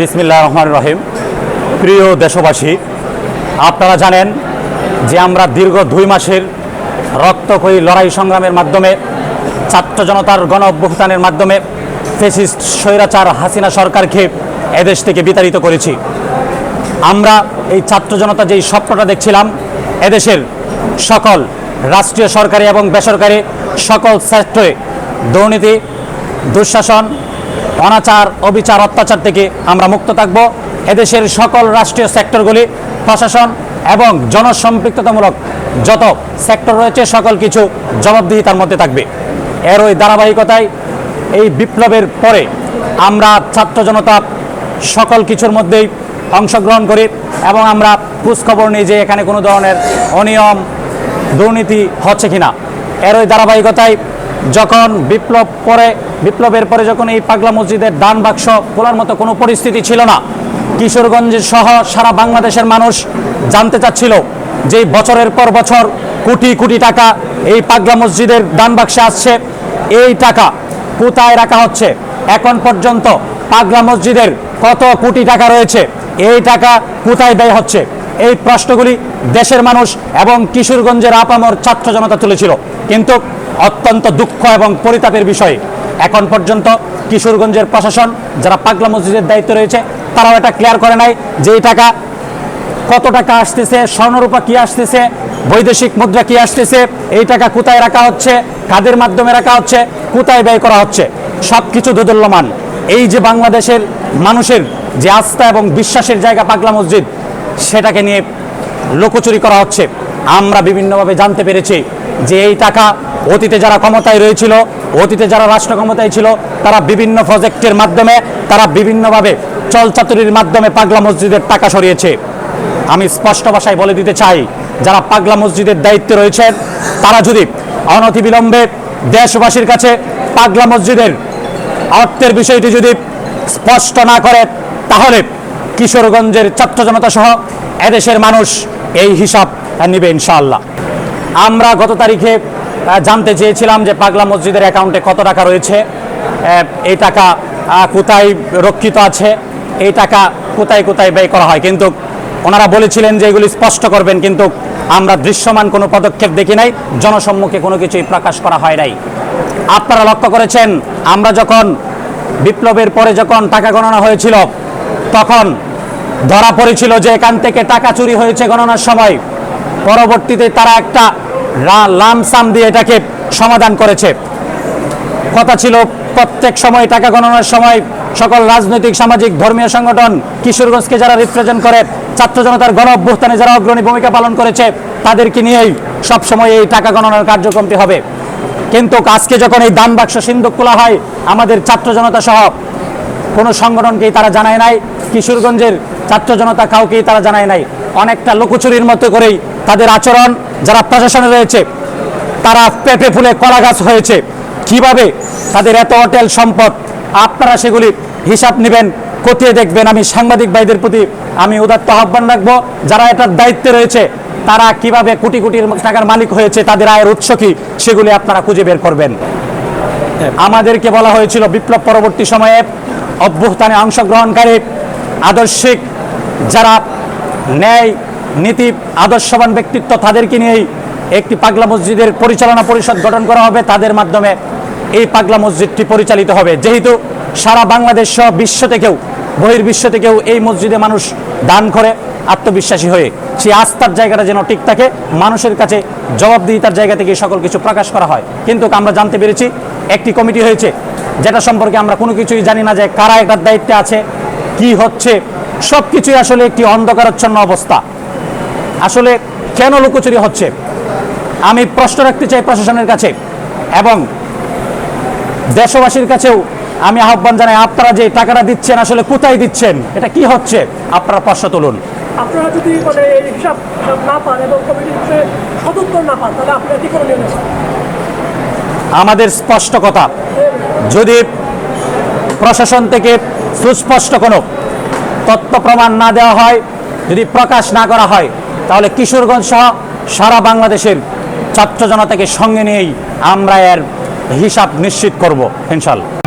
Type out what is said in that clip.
বিসমিল্লাহ রহমান রহিম। প্রিয় দেশবাসী, আপনারা জানেন যে আমরা দীর্ঘ দুই মাসের রক্তক্ষয়ী লড়াই সংগ্রামের মাধ্যমে, ছাত্র জনতার গণ অভ্যুত্থানের মাধ্যমে ফেসিস্ট স্বৈরাচার হাসিনা সরকারকে এদেশ থেকে বিতাড়িত করেছি। আমরা এই ছাত্র জনতা যেই স্বপ্নটা দেখছিলাম, এদেশের সকল রাষ্ট্রীয় সরকারি এবং বেসরকারি সকল সেক্টরে দুর্নীতি, দুঃশাসন অনাচার, অবিচার, অত্যাচার থেকে আমরা মুক্ত থাকব। এদেশের সকল রাষ্ট্রীয় সেক্টরগুলি, প্রশাসন এবং জনসম্পৃক্ততামূলক যত সেক্টর রয়েছে, সকল কিছু জবাবদিহিতার মধ্যে থাকবে। এর ওই ধারাবাহিকতায় এই বিপ্লবের পরে আমরা ছাত্র জনতা সকল কিছুর মধ্যেই অংশগ্রহণ করি এবং আমরা খোঁজখবর নিই যে এখানে কোনো ধরনের অনিয়ম, দুর্নীতি হচ্ছে কিনা। এর ওই ধারাবাহিকতায় যখন বিপ্লব পরে, বিপ্লবের পরে যখন এই পাগলা মসজিদের দান বাক্স খোলার মতো কোনো পরিস্থিতি ছিল না, কিশোরগঞ্জ সহ সারা বাংলাদেশের মানুষ জানতে চাচ্ছিল যে বছরের পর বছর কোটি কোটি টাকা এই পাগলা মসজিদের দান বাক্সে আসছে। এই টাকা কোথায় রাখা হচ্ছে? এখন পর্যন্ত পাগলা মসজিদের কত কোটি টাকা রয়েছে? এই টাকা কোথায় ব্যয় হচ্ছে? এই প্রশ্নগুলি দেশের মানুষ এবং কিশোরগঞ্জের আপামর ছাত্র জনতা তুলেছিল। কিন্তু অত্যন্ত দুঃখ এবং পরিতাপের বিষয়। এখন পর্যন্ত কিশোরগঞ্জের প্রশাসন, যারা পাগলা মসজিদের দায়িত্ব রয়েছে, তারাও এটা ক্লিয়ার করে নাই যে এই টাকা কত টাকা আসতেছে, স্বর্ণরূপা কি আসতেছে, বৈদেশিক মুদ্রা কি আসতেছে, এই টাকা কোথায় রাখা হচ্ছে, কাদের মাধ্যমে রাখা হচ্ছে, কোথায় ব্যয় করা হচ্ছে সব কিছু দোদুল্যমান। এই যে বাংলাদেশের মানুষের যে আস্থা এবং বিশ্বাসের জায়গা পাগলা মসজিদ, সেটাকে নিয়ে লোকচুরি করা হচ্ছে। আমরা বিভিন্নভাবে জানতে পেরেছি যে এই টাকা অতীতে যারা ক্ষমতায় রয়েছিল, অতীতে যারা রাষ্ট্র ক্ষমতায় ছিল, তারা বিভিন্ন প্রজেক্টের মাধ্যমে, তারা বিভিন্নভাবে চলচাতুরির মাধ্যমে পাগলা মসজিদের টাকা সরিয়েছে। আমি স্পষ্ট ভাষায় বলে দিতে চাই, যারা পাগলা মসজিদের দায়িত্বে রয়েছেন, তারা যদি অনতিবিলম্বে দেশবাসীর কাছে পাগলা মসজিদের অর্থের বিষয়টি যদি স্পষ্ট না করে, তাহলে কিশোরগঞ্জের ছাত্র জনতা সহ এদেশের মানুষ এই হিসাব নেবে ইনশাআল্লাহ। আমরা গত তারিখে জানতে চেয়েছিলাম যে পাগলা মসজিদের অ্যাকাউন্টে কত টাকা রয়েছে। এই টাকা কোথায় রক্ষিত আছে? এই টাকা কোথায় কোথায় ব্যয় করা হয়? কিন্তু ওনারা বলেছিলেন যে এগুলি স্পষ্ট করবেন, কিন্তু আমরা দৃশ্যমান কোনো পদক্ষেপ দেখি নাই, জনসম্মুখে কোনো কিছুই প্রকাশ করা হয় নাই। আপনারা লক্ষ্য করেছেন, আমরা যখন বিপ্লবের পরে যখন টাকা গণনা হয়েছিল, তখন ধরা পড়েছিল যে এখান থেকে টাকা চুরি হয়েছে গণনার সময়। পরবর্তীতে তারা একটা লামসাম দিয়ে এটাকে সমাধান করেছে। কথা ছিল প্রত্যেক সময় টাকা গণনার সময় সকল রাজনৈতিক, সামাজিক, ধর্মীয় সংগঠন কিশোরগঞ্জকে যারা রিপ্রেজেন্ট করে, ছাত্র জনতার গণ অভ্যুত্থানে যারা অগ্রণী ভূমিকা পালন করেছে, তাদেরকে নিয়েই সবসময় এই টাকা গণনার কার্যক্রমটি হবে। কিন্তু আজকে যখন এই দান বাক্স সিন্ধুক খোলা হয়, আমাদের ছাত্র জনতা সহ কোনো সংগঠনকেই তারা জানায় নাই। কিশোরগঞ্জের ছাত্র জনতা কাউকেই তারা জানায় নাই। অনেকটা লুকোচুরির মতো করেই তাদের আচরণ, যারা প্রশাসনে রয়েছে, তারা পেঁপে ফুলে কলা গাছ হয়েছে। কীভাবে তাদের এত অটেল সম্পদ? আপনারা সেগুলি হিসাব নেবেন, খতিয়ে দেখবেন। আমি সাংবাদিক ভাইদের প্রতি আমি উদাত্ত আহ্বান রাখব, যারা এটার দায়িত্বে রয়েছে, তারা কীভাবে কোটি কোটি টাকার মালিক হয়েছে, তাদের আয়ের উৎস কি, সেগুলি আপনারা খুঁজে বের করবেন। আমাদেরকে বলা হয়েছিল, বিপ্লব পরবর্তী সময়ে অভ্যুত্থানে অংশগ্রহণকারী, আদর্শিক যারা ন্যায়, নীতি, আদর্শবান ব্যক্তিত্ব তাদেরকে নিয়েই একটি পাগলা মসজিদের পরিচালনা পরিষদ গঠন করা হবে। তাদের মাধ্যমে এই পাগলা মসজিদটি পরিচালিত হবে। যেহেতু সারা বাংলাদেশ সহ বিশ্ব থেকেও, বহির্বিশ্ব থেকেও এই মসজিদে মানুষ দান করে আত্মবিশ্বাসী হয়ে সেই আস্থার জায়গাটা যেন ঠিক থাকে, মানুষের কাছে জবাবদিহিতার জায়গা থেকে সকল কিছু প্রকাশ করা হয়। কিন্তু আমরা জানতে পেরেছি, একটি কমিটি হয়েছে, যেটা সম্পর্কে আমরা কোনো কিছুই জানি না যে কারা এটার দায়িত্বে আছে, কি হচ্ছে সব কিছুই আসলে একটি অন্ধকারাচ্ছন্ন অবস্থা। আসলে কেন লুকোচুরি হচ্ছে? আমি প্রশ্ন রাখতে চাই প্রশাসনের কাছে এবং দেশবাসীর কাছেও আমি আহ্বান জানাই আপনারা যে টাকাটা দিচ্ছেন আসলে কোথায় দিচ্ছেন? এটা কি হচ্ছে? আপনারা প্রশ্ন তুলুন। আপনারা যদি মানে এই হিসাব হিসাব না পান এবং কমিটির সদুত্তর না পান তাহলে আপনারা কি করে আমাদের স্পষ্ট কথা যদি প্রশাসন থেকে সুস্পষ্ট কোনো তথ্য প্রমাণ না দেওয়া হয়, যদি প্রকাশ না করা হয়, তাহলে কিশোরগঞ্জ সহ সারা বাংলাদেশের ছাত্র জনতাকে সঙ্গে নিয়েই আমরা এর হিসাব নিশ্চিত করব, ইনশাল্লাহ।